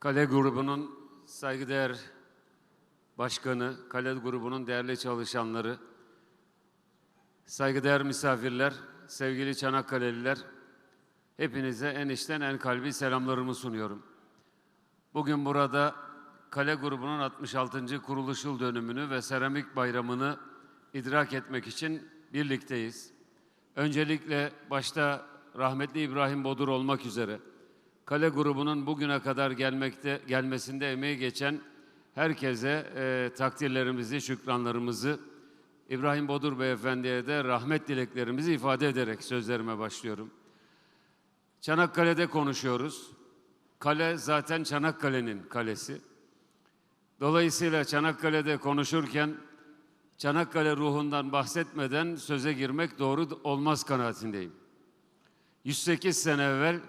Kale grubunun saygıdeğer başkanı, Kale grubunun değerli çalışanları, saygıdeğer misafirler, sevgili Çanakkale'liler, hepinize en içten en kalbi selamlarımı sunuyorum. Bugün burada Kale grubunun 66. kuruluş yıl dönümünü ve seramik bayramını idrak etmek için birlikteyiz. Öncelikle başta rahmetli İbrahim Bodur olmak üzere Kale grubunun bugüne kadar gelmekte gelmesinde emeği geçen herkese e, takdirlerimizi, şükranlarımızı İbrahim Bodur Beyefendi'ye de rahmet dileklerimizi ifade ederek sözlerime başlıyorum. Çanakkale'de konuşuyoruz. Kale zaten Çanakkale'nin kalesi. Dolayısıyla Çanakkale'de konuşurken Çanakkale ruhundan bahsetmeden söze girmek doğru olmaz kanaatindeyim. 108 sene evvel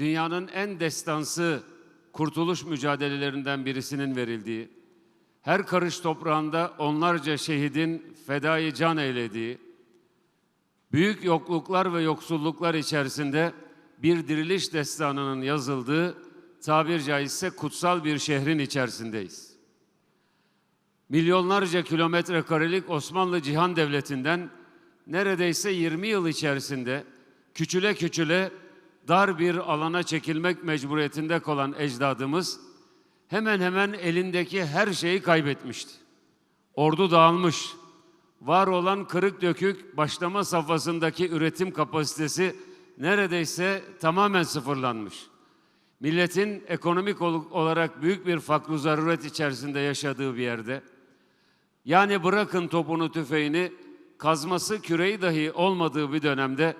dünyanın en destansı kurtuluş mücadelelerinden birisinin verildiği, her karış toprağında onlarca şehidin fedai can eylediği, büyük yokluklar ve yoksulluklar içerisinde bir diriliş destanının yazıldığı, tabir caizse kutsal bir şehrin içerisindeyiz. Milyonlarca kilometre karelik Osmanlı Cihan Devleti'nden neredeyse 20 yıl içerisinde küçüle küçüle dar bir alana çekilmek mecburiyetinde kalan ecdadımız hemen hemen elindeki her şeyi kaybetmişti. Ordu dağılmış, var olan kırık dökük başlama safhasındaki üretim kapasitesi neredeyse tamamen sıfırlanmış. Milletin ekonomik ol- olarak büyük bir fakru zaruret içerisinde yaşadığı bir yerde, yani bırakın topunu tüfeğini, kazması küreği dahi olmadığı bir dönemde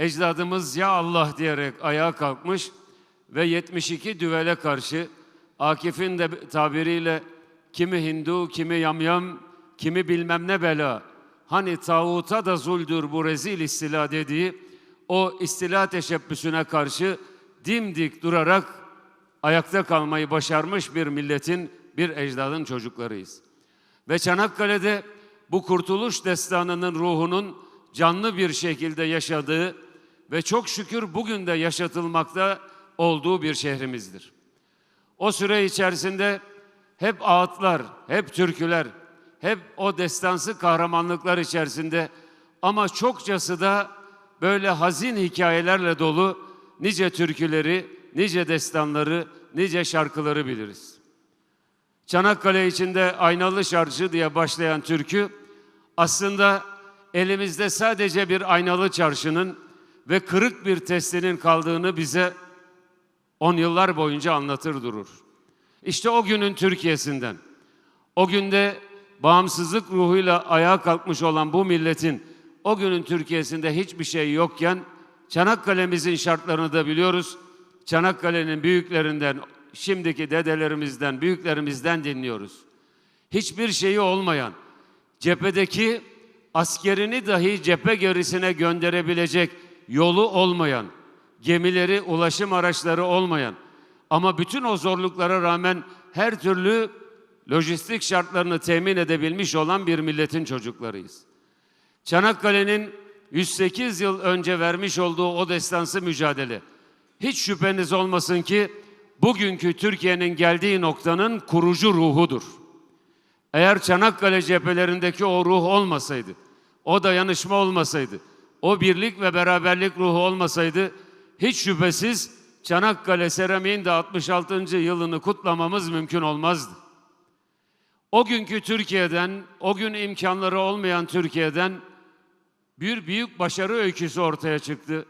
ecdadımız ya Allah diyerek ayağa kalkmış ve 72 düvele karşı Akif'in de tabiriyle kimi Hindu, kimi yamyam, kimi bilmem ne bela, hani tağuta da zuldür bu rezil istila dediği o istila teşebbüsüne karşı dimdik durarak ayakta kalmayı başarmış bir milletin, bir ecdadın çocuklarıyız. Ve Çanakkale'de bu kurtuluş destanının ruhunun canlı bir şekilde yaşadığı ve çok şükür bugün de yaşatılmakta olduğu bir şehrimizdir. O süre içerisinde hep ağıtlar, hep türküler, hep o destansı kahramanlıklar içerisinde ama çokçası da böyle hazin hikayelerle dolu nice türküleri, nice destanları, nice şarkıları biliriz. Çanakkale içinde aynalı çarşı diye başlayan türkü aslında elimizde sadece bir aynalı çarşının ve kırık bir testinin kaldığını bize on yıllar boyunca anlatır durur. İşte o günün Türkiye'sinden, o günde bağımsızlık ruhuyla ayağa kalkmış olan bu milletin o günün Türkiye'sinde hiçbir şey yokken Çanakkale'mizin şartlarını da biliyoruz. Çanakkale'nin büyüklerinden, şimdiki dedelerimizden, büyüklerimizden dinliyoruz. Hiçbir şeyi olmayan, cephedeki askerini dahi cephe gerisine gönderebilecek yolu olmayan, gemileri, ulaşım araçları olmayan ama bütün o zorluklara rağmen her türlü lojistik şartlarını temin edebilmiş olan bir milletin çocuklarıyız. Çanakkale'nin 108 yıl önce vermiş olduğu o destansı mücadele. Hiç şüpheniz olmasın ki bugünkü Türkiye'nin geldiği noktanın kurucu ruhudur. Eğer Çanakkale cephelerindeki o ruh olmasaydı, o dayanışma olmasaydı, o birlik ve beraberlik ruhu olmasaydı hiç şüphesiz Çanakkale Seramiğin de 66. yılını kutlamamız mümkün olmazdı. O günkü Türkiye'den, o gün imkanları olmayan Türkiye'den bir büyük başarı öyküsü ortaya çıktı.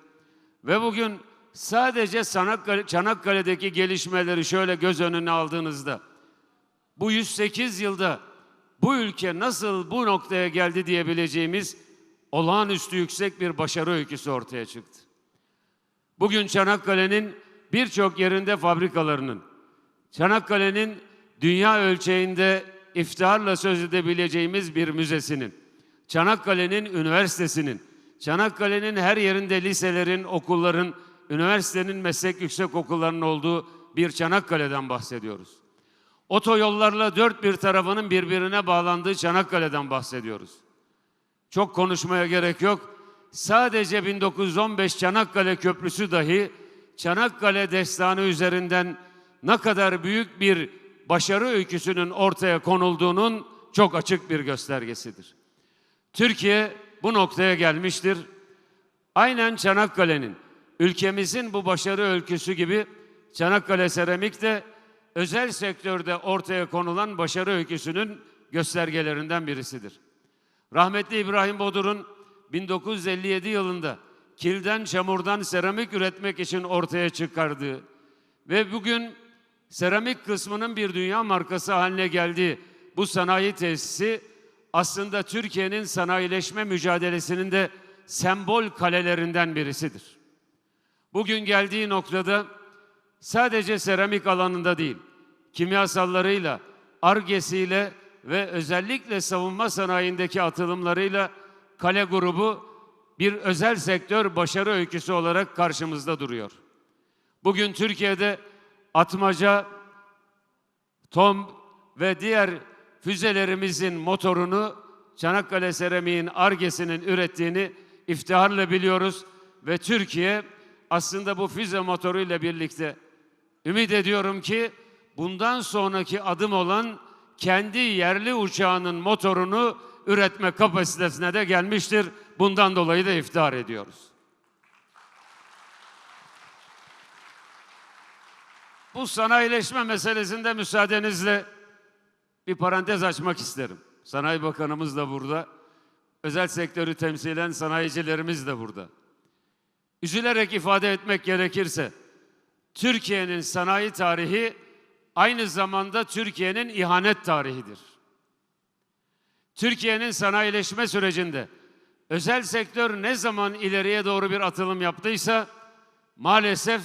Ve bugün sadece Çanakkale, Çanakkale'deki gelişmeleri şöyle göz önüne aldığınızda bu 108 yılda bu ülke nasıl bu noktaya geldi diyebileceğimiz olağanüstü yüksek bir başarı öyküsü ortaya çıktı. Bugün Çanakkale'nin birçok yerinde fabrikalarının, Çanakkale'nin dünya ölçeğinde iftiharla söz edebileceğimiz bir müzesinin, Çanakkale'nin üniversitesinin, Çanakkale'nin her yerinde liselerin, okulların, üniversitenin meslek yüksek okullarının olduğu bir Çanakkale'den bahsediyoruz. Otoyollarla dört bir tarafının birbirine bağlandığı Çanakkale'den bahsediyoruz. Çok konuşmaya gerek yok. Sadece 1915 Çanakkale Köprüsü dahi Çanakkale destanı üzerinden ne kadar büyük bir başarı öyküsünün ortaya konulduğunun çok açık bir göstergesidir. Türkiye bu noktaya gelmiştir. Aynen Çanakkale'nin, ülkemizin bu başarı öyküsü gibi Çanakkale Seramik de özel sektörde ortaya konulan başarı öyküsünün göstergelerinden birisidir. Rahmetli İbrahim Bodur'un 1957 yılında kilden çamurdan seramik üretmek için ortaya çıkardığı ve bugün seramik kısmının bir dünya markası haline geldiği bu sanayi tesisi aslında Türkiye'nin sanayileşme mücadelesinin de sembol kalelerinden birisidir. Bugün geldiği noktada sadece seramik alanında değil, kimyasallarıyla, argesiyle ve özellikle savunma sanayindeki atılımlarıyla Kale grubu bir özel sektör başarı öyküsü olarak karşımızda duruyor. Bugün Türkiye'de atmaca, TOM ve diğer füzelerimizin motorunu Çanakkale Seramik'in argesinin ürettiğini iftiharla biliyoruz ve Türkiye aslında bu füze motoruyla birlikte ümit ediyorum ki bundan sonraki adım olan kendi yerli uçağının motorunu üretme kapasitesine de gelmiştir. Bundan dolayı da iftihar ediyoruz. Bu sanayileşme meselesinde müsaadenizle bir parantez açmak isterim. Sanayi Bakanımız da burada. Özel sektörü temsilen sanayicilerimiz de burada. Üzülerek ifade etmek gerekirse Türkiye'nin sanayi tarihi aynı zamanda Türkiye'nin ihanet tarihidir. Türkiye'nin sanayileşme sürecinde özel sektör ne zaman ileriye doğru bir atılım yaptıysa maalesef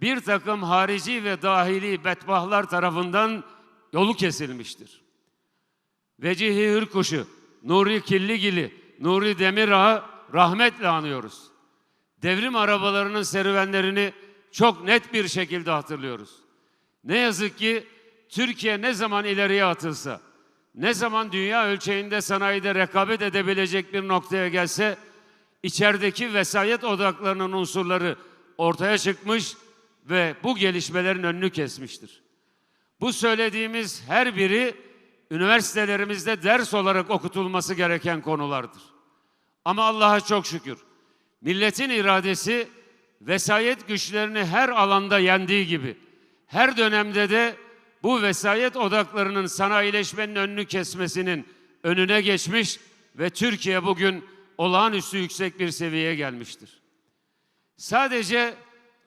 bir takım harici ve dahili betbahlar tarafından yolu kesilmiştir. Vecihi Hürkuş'u, Nuri Killigili, Nuri Demirağ'ı rahmetle anıyoruz. Devrim arabalarının serüvenlerini çok net bir şekilde hatırlıyoruz. Ne yazık ki Türkiye ne zaman ileriye atılsa, ne zaman dünya ölçeğinde sanayide rekabet edebilecek bir noktaya gelse, içerideki vesayet odaklarının unsurları ortaya çıkmış ve bu gelişmelerin önünü kesmiştir. Bu söylediğimiz her biri üniversitelerimizde ders olarak okutulması gereken konulardır. Ama Allah'a çok şükür milletin iradesi vesayet güçlerini her alanda yendiği gibi her dönemde de bu vesayet odaklarının sanayileşmenin önünü kesmesinin önüne geçmiş ve Türkiye bugün olağanüstü yüksek bir seviyeye gelmiştir. Sadece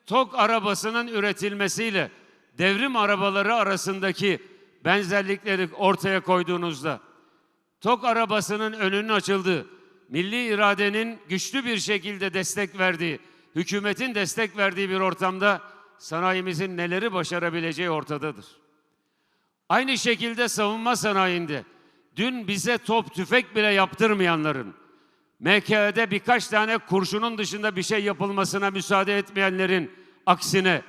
TOK arabasının üretilmesiyle devrim arabaları arasındaki benzerlikleri ortaya koyduğunuzda TOK arabasının önünün açıldığı, milli iradenin güçlü bir şekilde destek verdiği, hükümetin destek verdiği bir ortamda sanayimizin neleri başarabileceği ortadadır. Aynı şekilde savunma sanayinde dün bize top tüfek bile yaptırmayanların, MK'de birkaç tane kurşunun dışında bir şey yapılmasına müsaade etmeyenlerin aksine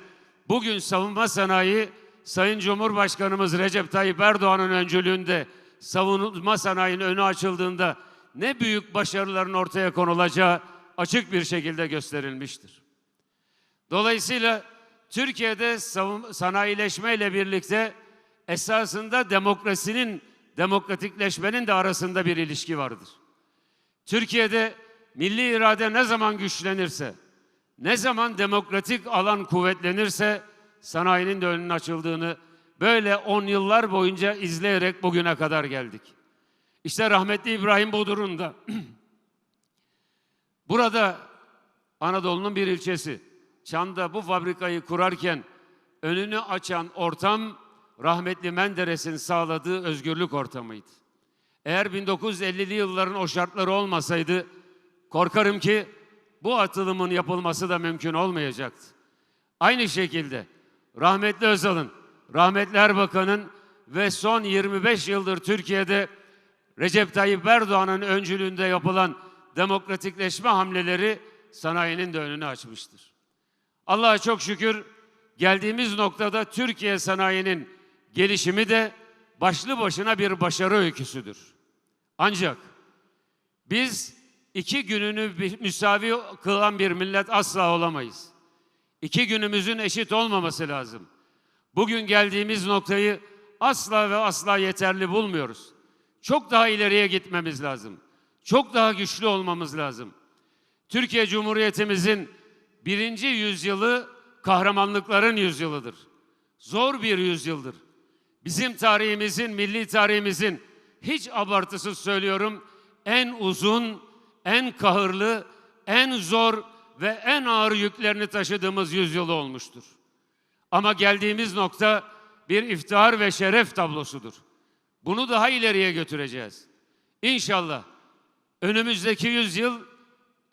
bugün savunma sanayi Sayın Cumhurbaşkanımız Recep Tayyip Erdoğan'ın öncülüğünde savunma sanayinin önü açıldığında ne büyük başarıların ortaya konulacağı açık bir şekilde gösterilmiştir. Dolayısıyla Türkiye'de sanayileşme ile birlikte esasında demokrasinin, demokratikleşmenin de arasında bir ilişki vardır. Türkiye'de milli irade ne zaman güçlenirse, ne zaman demokratik alan kuvvetlenirse sanayinin de önünün açıldığını böyle on yıllar boyunca izleyerek bugüne kadar geldik. İşte rahmetli İbrahim Bodur'un da burada Anadolu'nun bir ilçesi Çan'da bu fabrikayı kurarken önünü açan ortam rahmetli Menderes'in sağladığı özgürlük ortamıydı. Eğer 1950'li yılların o şartları olmasaydı korkarım ki bu atılımın yapılması da mümkün olmayacaktı. Aynı şekilde rahmetli Özal'ın, rahmetli Erbakan'ın ve son 25 yıldır Türkiye'de Recep Tayyip Erdoğan'ın öncülüğünde yapılan demokratikleşme hamleleri sanayinin de önünü açmıştır. Allah'a çok şükür geldiğimiz noktada Türkiye sanayinin gelişimi de başlı başına bir başarı öyküsüdür. Ancak biz iki gününü müsavi kılan bir millet asla olamayız. İki günümüzün eşit olmaması lazım. Bugün geldiğimiz noktayı asla ve asla yeterli bulmuyoruz. Çok daha ileriye gitmemiz lazım. Çok daha güçlü olmamız lazım. Türkiye Cumhuriyetimizin birinci yüzyılı kahramanlıkların yüzyılıdır. Zor bir yüzyıldır. Bizim tarihimizin, milli tarihimizin hiç abartısız söylüyorum en uzun, en kahırlı, en zor ve en ağır yüklerini taşıdığımız yüzyılı olmuştur. Ama geldiğimiz nokta bir iftihar ve şeref tablosudur. Bunu daha ileriye götüreceğiz. İnşallah önümüzdeki yüzyıl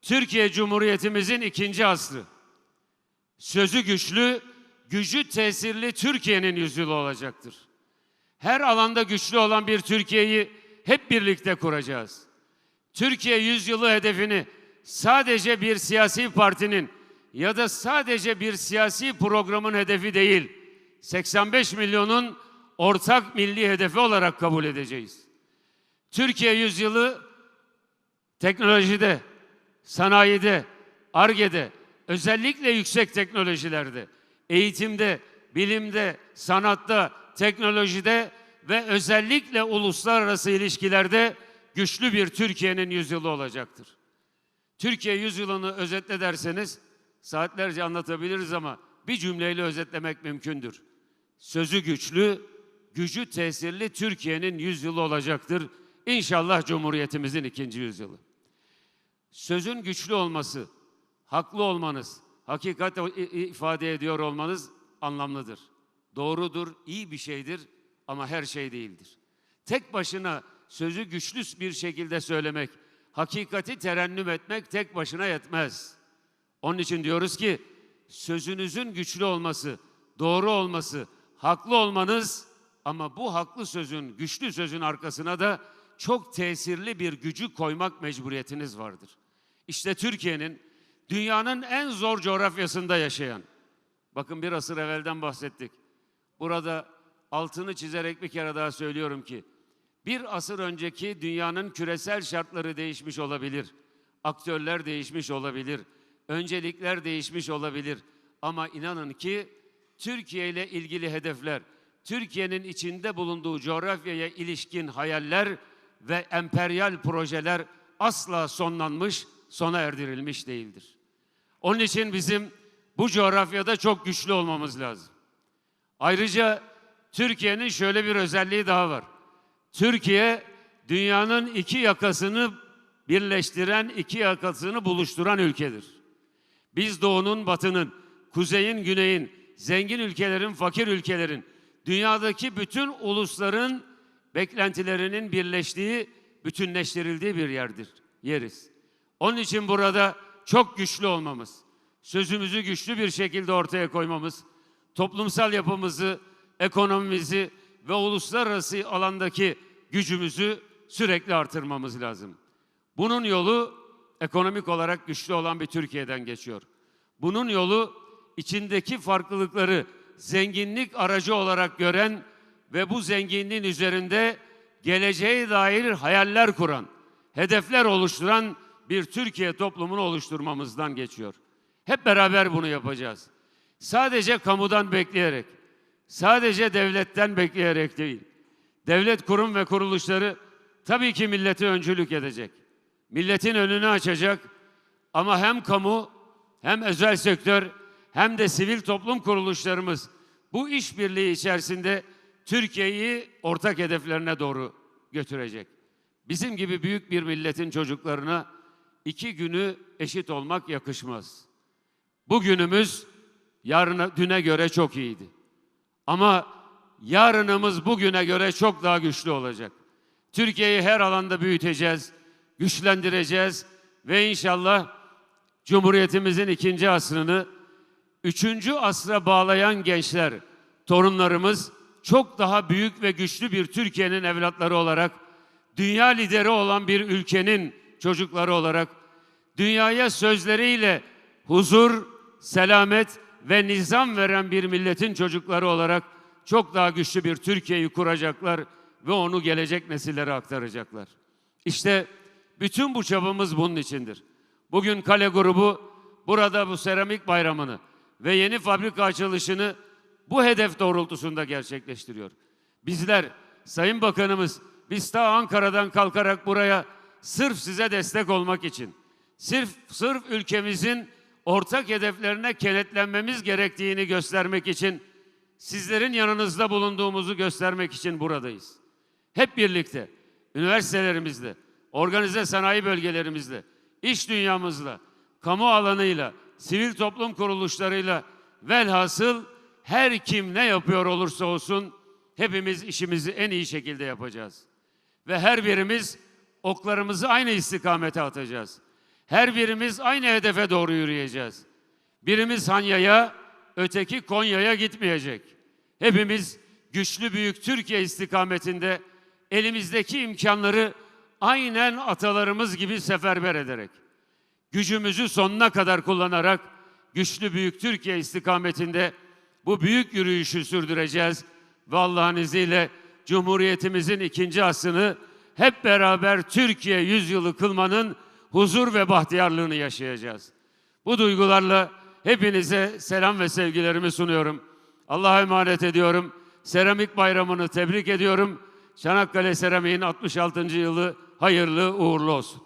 Türkiye Cumhuriyetimizin ikinci asrı. Sözü güçlü, gücü tesirli Türkiye'nin yüzyılı olacaktır. Her alanda güçlü olan bir Türkiye'yi hep birlikte kuracağız. Türkiye yüzyılı hedefini sadece bir siyasi partinin ya da sadece bir siyasi programın hedefi değil, 85 milyonun ortak milli hedefi olarak kabul edeceğiz. Türkiye yüzyılı teknolojide, sanayide, argede, özellikle yüksek teknolojilerde, eğitimde, bilimde, sanatta, teknolojide ve özellikle uluslararası ilişkilerde güçlü bir Türkiye'nin yüzyılı olacaktır. Türkiye yüzyılını özetle derseniz saatlerce anlatabiliriz ama bir cümleyle özetlemek mümkündür. Sözü güçlü, gücü tesirli Türkiye'nin yüzyılı olacaktır. İnşallah Cumhuriyetimizin ikinci yüzyılı. Sözün güçlü olması, haklı olmanız, hakikat ifade ediyor olmanız anlamlıdır. Doğrudur, iyi bir şeydir ama her şey değildir. Tek başına sözü güçlü bir şekilde söylemek, hakikati terennüm etmek tek başına yetmez. Onun için diyoruz ki sözünüzün güçlü olması, doğru olması, haklı olmanız ama bu haklı sözün, güçlü sözün arkasına da çok tesirli bir gücü koymak mecburiyetiniz vardır. İşte Türkiye'nin dünyanın en zor coğrafyasında yaşayan, bakın bir asır evvelden bahsettik. Burada altını çizerek bir kere daha söylüyorum ki, bir asır önceki dünyanın küresel şartları değişmiş olabilir. Aktörler değişmiş olabilir. Öncelikler değişmiş olabilir. Ama inanın ki Türkiye ile ilgili hedefler, Türkiye'nin içinde bulunduğu coğrafyaya ilişkin hayaller ve emperyal projeler asla sonlanmış, sona erdirilmiş değildir. Onun için bizim bu coğrafyada çok güçlü olmamız lazım. Ayrıca Türkiye'nin şöyle bir özelliği daha var. Türkiye dünyanın iki yakasını birleştiren, iki yakasını buluşturan ülkedir. Biz doğunun, batının, kuzeyin, güneyin, zengin ülkelerin, fakir ülkelerin, dünyadaki bütün ulusların beklentilerinin birleştiği, bütünleştirildiği bir yerdir, yeriz. Onun için burada çok güçlü olmamız, sözümüzü güçlü bir şekilde ortaya koymamız, toplumsal yapımızı, ekonomimizi ve uluslararası alandaki gücümüzü sürekli artırmamız lazım. Bunun yolu ekonomik olarak güçlü olan bir Türkiye'den geçiyor. Bunun yolu içindeki farklılıkları zenginlik aracı olarak gören ve bu zenginliğin üzerinde geleceğe dair hayaller kuran, hedefler oluşturan bir Türkiye toplumunu oluşturmamızdan geçiyor. Hep beraber bunu yapacağız. Sadece kamudan bekleyerek, sadece devletten bekleyerek değil. Devlet kurum ve kuruluşları tabii ki millete öncülük edecek. Milletin önünü açacak ama hem kamu hem özel sektör hem de sivil toplum kuruluşlarımız bu işbirliği içerisinde Türkiye'yi ortak hedeflerine doğru götürecek. Bizim gibi büyük bir milletin çocuklarına iki günü eşit olmak yakışmaz. Bugünümüz yarına düne göre çok iyiydi. Ama yarınımız bugüne göre çok daha güçlü olacak. Türkiye'yi her alanda büyüteceğiz, güçlendireceğiz ve inşallah Cumhuriyetimizin ikinci asrını üçüncü asra bağlayan gençler, torunlarımız çok daha büyük ve güçlü bir Türkiye'nin evlatları olarak, dünya lideri olan bir ülkenin çocukları olarak, dünyaya sözleriyle huzur, selamet ve nizam veren bir milletin çocukları olarak çok daha güçlü bir Türkiye'yi kuracaklar ve onu gelecek nesillere aktaracaklar. İşte bütün bu çabamız bunun içindir. Bugün Kale grubu burada bu seramik bayramını ve yeni fabrika açılışını bu hedef doğrultusunda gerçekleştiriyor. Bizler, Sayın Bakanımız, biz ta Ankara'dan kalkarak buraya sırf size destek olmak için, sırf, sırf ülkemizin ortak hedeflerine kenetlenmemiz gerektiğini göstermek için, sizlerin yanınızda bulunduğumuzu göstermek için buradayız. Hep birlikte, üniversitelerimizde, organize sanayi bölgelerimizde, iş dünyamızla, kamu alanıyla, sivil toplum kuruluşlarıyla velhasıl her kim ne yapıyor olursa olsun hepimiz işimizi en iyi şekilde yapacağız. Ve her birimiz oklarımızı aynı istikamete atacağız. Her birimiz aynı hedefe doğru yürüyeceğiz. Birimiz Hanya'ya, öteki Konya'ya gitmeyecek. Hepimiz güçlü büyük Türkiye istikametinde elimizdeki imkanları aynen atalarımız gibi seferber ederek, gücümüzü sonuna kadar kullanarak güçlü büyük Türkiye istikametinde bu büyük yürüyüşü sürdüreceğiz. Ve Allah'ın izniyle Cumhuriyetimizin ikinci asrını hep beraber Türkiye yüzyılı kılmanın huzur ve bahtiyarlığını yaşayacağız. Bu duygularla hepinize selam ve sevgilerimi sunuyorum. Allah'a emanet ediyorum. Seramik bayramını tebrik ediyorum. Çanakkale Seramik'in 66. yılı hayırlı uğurlu olsun.